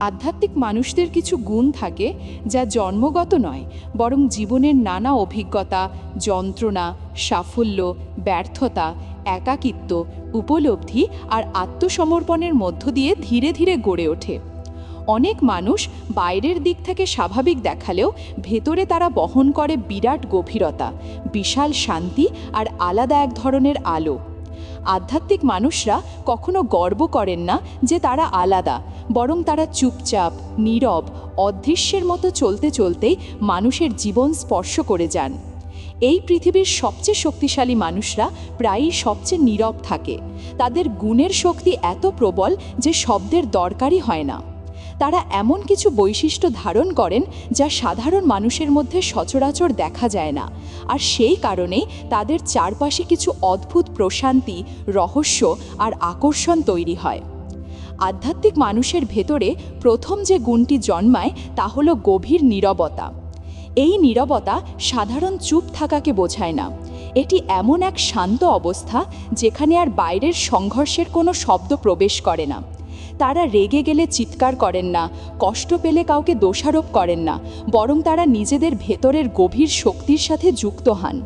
আধ্যাত্মিক মানুষদের কিছু গুণ থাকে যা জন্মগত নয়, বরং জীবনের নানা অভিজ্ঞতা, যন্ত্রণা, সাফল্য, ব্যর্থতা, একাকিত্ব, উপলব্ধি আর আত্মসমর্পণের মধ্য দিয়ে ধীরে ধীরে গড়ে ওঠে। অনেক মানুষ বাইরের দিক থেকে স্বাভাবিক দেখালেও ভেতরে তারা বহন করে বিরাট গভীরতা, বিশাল শান্তি আর আলাদা এক ধরনের আলো। আধ্যাত্মিক মানুষরা কখনো গর্ব করেন না যে তারা আলাদা, বরং তারা চুপচাপ, নীরব, অদৃশ্যের মতো চলতে চলতেই মানুষের জীবন স্পর্শ করে যান। এই পৃথিবীর সবচেয়ে শক্তিশালী মানুষরা প্রায়ই সবচেয়ে নীরব থাকে। তাদের গুণের শক্তি এত প্রবল যে শব্দের দরকারই হয় না। তারা এমন কিছু বৈশিষ্ট্য ধারণ করেন যা সাধারণ মানুষের মধ্যে সচরাচর দেখা যায় না। আর সেই কারণেই তাদের চারপাশে কিছু অদ্ভুত প্রশান্তি, রহস্য আর আকর্ষণ তৈরি হয়। আধ্যাত্মিক মানুষের ভেতরে প্রথম যে গুণটি জন্মায় তা হলো গভীর নীরবতা। এই নীরবতা সাধারণ চুপ থাকাকে বোঝায় না। এটি এমন এক শান্ত অবস্থা যেখানে আর বাইরের সংঘর্ষের কোনো শব্দ প্রবেশ করে না। তারা রেগে গেলে চিৎকার করেন না, কষ্ট পেলে কাউকে দোষারোপ করেন না, বরং তারা নিজেদের ভেতরের গভীর শক্তির সাথে যুক্ত হন।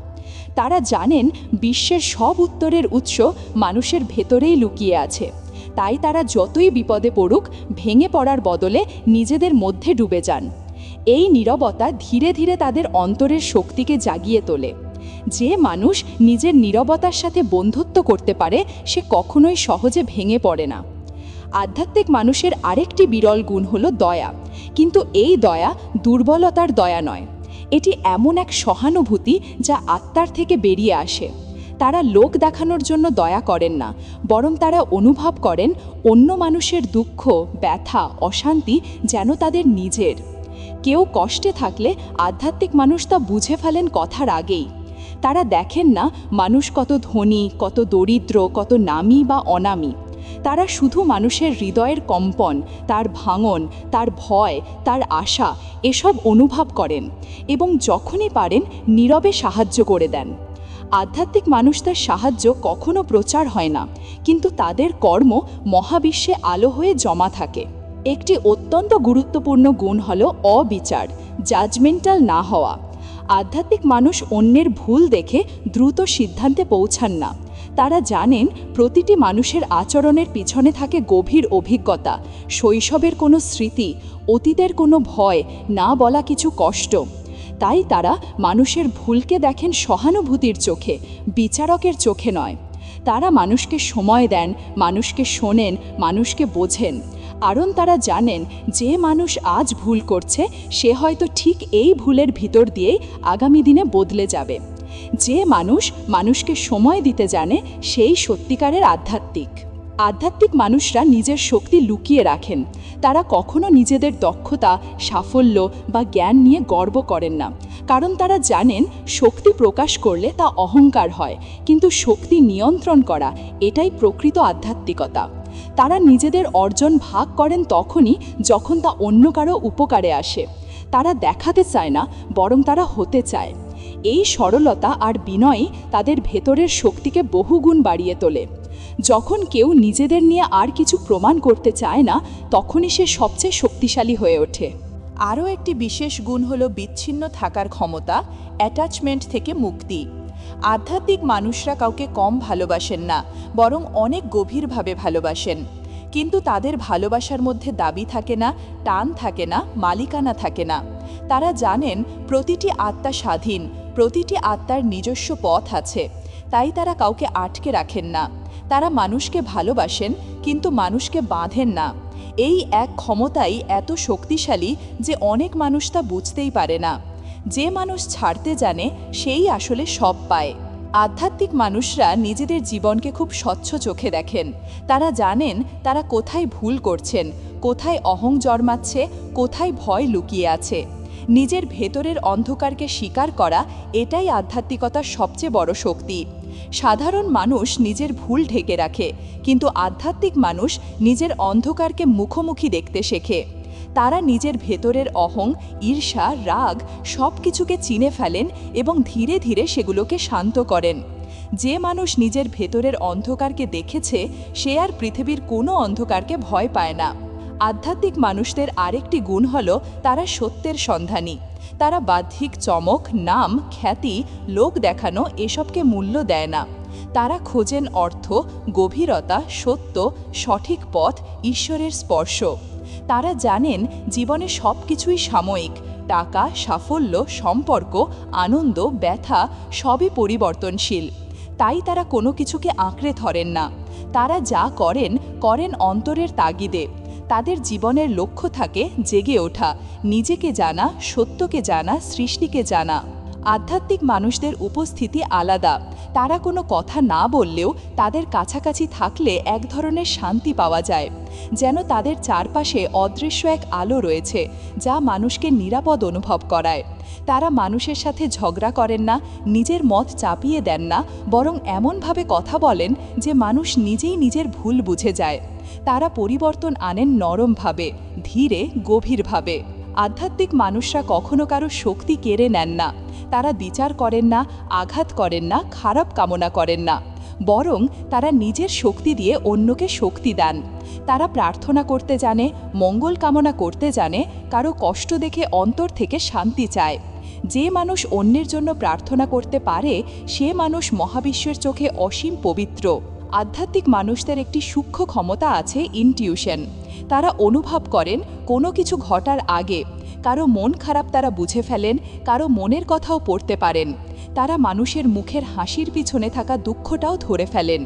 তারা জানেন বিশ্বের সব উত্তরের উৎস মানুষের ভেতরেই লুকিয়ে আছে। তাই তারা যতই বিপদে পড়ুক, ভেঙে পড়ার বদলে নিজেদের মধ্যে ডুবে যান। এই নীরবতা ধীরে ধীরে তাদের অন্তরের শক্তিকে জাগিয়ে তোলে। যে মানুষ নিজের নীরবতার সাথে বন্ধুত্ব করতে পারে, সে কখনোই সহজে ভেঙে পড়ে না। আধ্যাত্মিক মানুষের আরেকটি বিরল গুণ হলো দয়া। কিন্তু এই দয়া দুর্বলতার দয়া নয়। এটি এমন এক সহানুভূতি যা আত্মার থেকে বেরিয়ে আসে। তারা লোক দেখানোর জন্য দয়া করেন না, বরং তারা অনুভব করেন অন্য মানুষের দুঃখ, ব্যথা, অশান্তি যেন তাদের নিজের। কেউ কষ্টে থাকলে আধ্যাত্মিক মানুষ তা বুঝে ফেলেন কথার আগেই। তারা দেখেন না মানুষ কত ধনী, কত দরিদ্র, কত নামী বা অনামী। তারা শুধু মানুষের হৃদয়ের কম্পন, তার ভাঙন, তার ভয়, তার আশা, এসব অনুভব করেন এবং যখনই পারেন নীরবে সাহায্য করে দেন। আধ্যাত্মিক মানুষ তার সাহায্য কখনো প্রচার হয় না, কিন্তু তাদের কর্ম মহাবিশ্বে আলো হয়ে জমা থাকে। একটি অত্যন্ত গুরুত্বপূর্ণ গুণ হল অবিচার জাজমেন্টাল না হওয়া। আধ্যাত্মিক মানুষ অন্যের ভুল দেখে দ্রুত সিদ্ধান্তে পৌঁছান না। তারা জানেন প্রতিটি মানুষের আচরণের পিছনে থাকে গভীর অভিজ্ঞতা, শৈশবের কোনো স্মৃতি, অতীতের কোনো ভয়, না বলা কিছু কষ্ট। তাই তারা মানুষের ভুলকে দেখেন সহানুভূতির চোখে, বিচারকের চোখে নয়। তারা মানুষকে সময় দেন, মানুষকে শোনেন, মানুষকে বোঝেন। কারণ তারা জানেন, যে মানুষ আজ ভুল করছে, সে হয়তো ঠিক এই ভুলের ভিতর দিয়েই আগামী দিনে বদলে যাবে। যে মানুষ মানুষকে সময় দিতে জানে, সেই সত্যিকারের আধ্যাত্মিক। আধ্যাত্মিক মানুষরা নিজের শক্তি লুকিয়ে রাখেন। তারা কখনো নিজেদের দক্ষতা, সাফল্য বা জ্ঞান নিয়ে গর্ব করেন না। কারণ তারা জানেন, শক্তি প্রকাশ করলে তা অহংকার হয়। কিন্তু শক্তি নিয়ন্ত্রণ করা, এটাই প্রকৃত আধ্যাত্মিকতা। তারা নিজেদের অর্জন ভাগ করেন তখনই যখন তা অন্য কারও উপকারে আসে। তারা দেখাতে চায় না, বরং তারা হতে চায়। এই সরলতা আর বিনয়ই তাদের ভেতরের শক্তিকে বহুগুণ বাড়িয়ে তোলে। যখন কেউ নিজেদের নিয়ে আর কিছু প্রমাণ করতে চায় না, তখনই সে সবচেয়ে শক্তিশালী হয়ে ওঠে। আরও একটি বিশেষ গুণ হল বিচ্ছিন্ন থাকার ক্ষমতা, অ্যাটাচমেন্ট থেকে মুক্তি। আধ্যাত্মিক মানুষরা কাউকে কম ভালোবাসেন না, বরং অনেক গভীরভাবে ভালোবাসেন। কিন্তু তাদের ভালোবাসার মধ্যে দাবি থাকে না, টান থাকে না, মালিকানা থাকে না। তারা জানেন, প্রতিটি আত্মা স্বাধীন প্রতিটি আত্মার নিজস্ব পথ আছে, তাই তারা কাউকে আটকে রাখেন না। তারা মানুষকে ভালোবাসেন, কিন্তু মানুষকে বাঁধেন না। এই এক ক্ষমতাই এত শক্তিশালী যে অনেক মানুষ তা বুঝতেই পারে না। যে মানুষ ছাড়তে জানে, সেই আসলে সব পায়। আধ্যাত্মিক মানুষরা নিজেদের জীবনকে খুব স্বচ্ছ চোখে দেখেন। তারা জানেন তারা কোথায় ভুল করছেন, কোথায় অহং জন্মাচ্ছে, কোথায় ভয় লুকিয়ে আছে। নিজের ভেতরের অন্ধকারকে স্বীকার করা এটাই আধ্যাত্মিকতার সবচেয়ে বড় শক্তি। সাধারণ মানুষ নিজের ভুল ঢেকে রাখে, কিন্তু আধ্যাত্মিক মানুষ নিজের অন্ধকারকে মুখোমুখি দেখতে শেখে। তারা নিজের ভেতরের অহং, ঈর্ষা, রাগ সব কিছুকে চিনে ফেলেন এবং ধীরে ধীরে সেগুলোকে শান্ত করেন। যে মানুষ নিজের ভেতরের অন্ধকারকে দেখেছে, সে আর পৃথিবীর কোনো অন্ধকারকে ভয় পায় না। আধ্যাত্মিক মানুষদের আরেকটি গুণ হল তারা সত্যের সন্ধানী। তারা বাহ্যিক চমক, নাম, খ্যাতি, লোক দেখানো এসবকে মূল্য দেয় না। তারা খোঁজেন অর্থ, গভীরতা, সত্য, সঠিক পথ, ঈশ্বরের স্পর্শ। তারা জানেন জীবনে সব কিছুই সাময়িক। টাকা, সাফল্য, সম্পর্ক, আনন্দ, ব্যথা সবই পরিবর্তনশীল। তাই তারা কোনো কিছুকে আঁকড়ে ধরেন না। তারা যা করেন করেন অন্তরের তাগিদে। তাদের জীবনের লক্ষ্য থাকে জেগে ওঠা, নিজেকে জানা, সত্যকে জানা, সৃষ্টিকে জানা। আধ্যাত্মিক মানুষদের উপস্থিতি আলাদা। তারা কোনো কথা না বললেও তাদের কাছাকাছি থাকলে এক ধরনের শান্তি পাওয়া যায়। যেন তাদের চারপাশে অদৃশ্য এক আলো রয়েছে, যা মানুষকে নিরাপদ অনুভব করায়। তারা মানুষের সাথে ঝগড়া করেন না, নিজের মত চাপিয়ে দেন না, বরং এমনভাবে কথা বলেন যে মানুষ নিজেই নিজের ভুল বুঝে যায়। তারা পরিবর্তন আনেন নরমভাবে, ধীরে, গভীরভাবে। আধ্যাত্মিক মানুষরা কখনো কারও শক্তি কেড়ে নেন না। তারা বিচার করেন না, আঘাত করেন না, খারাপ কামনা করেন না। বরং তারা নিজের শক্তি দিয়ে অন্যকে শক্তি দেন। তারা প্রার্থনা করতে জানে, মঙ্গল কামনা করতে জানে, কারও কষ্ট দেখে অন্তর থেকে শান্তি চায়। যে মানুষ অন্যের জন্য প্রার্থনা করতে পারে, সে মানুষ মহাবিশ্বের চোখে অসীম পবিত্র। আধ্যাত্মিক মানুষদের একটি সূক্ষ্ম ক্ষমতা আছে ইনটিউশন তারা অনুভব করেন কোনো কিছু ঘটার আগে। কারও মন খারাপ তারা বুঝে ফেলেন, কারও মনের কথাও পড়তে পারেন। তারা মানুষের মুখের হাসির পিছনে থাকা দুঃখটাও ধরে ফেলেন।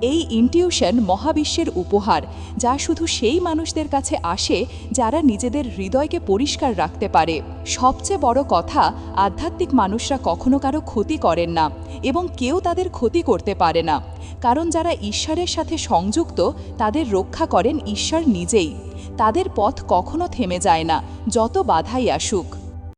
এই ইনটিউশন মহাবিশ্বের উপহার, যা শুধু সেই মানুষদের কাছে আসে যারা নিজেদের হৃদয়কে পরিষ্কার রাখতে পারে। সবচেয়ে বড় কথা, আধ্যাত্মিক মানুষরা কখনো কারও ক্ষতি করেন না এবং কেউ তাদের ক্ষতি করতে পারে না। কারণ যারা ঈশ্বরের সাথে সংযুক্ত, তাদের রক্ষা করেন ঈশ্বর নিজেই। তাদের পথ কখনো থেমে যায় না, যত বাধাই আসুক।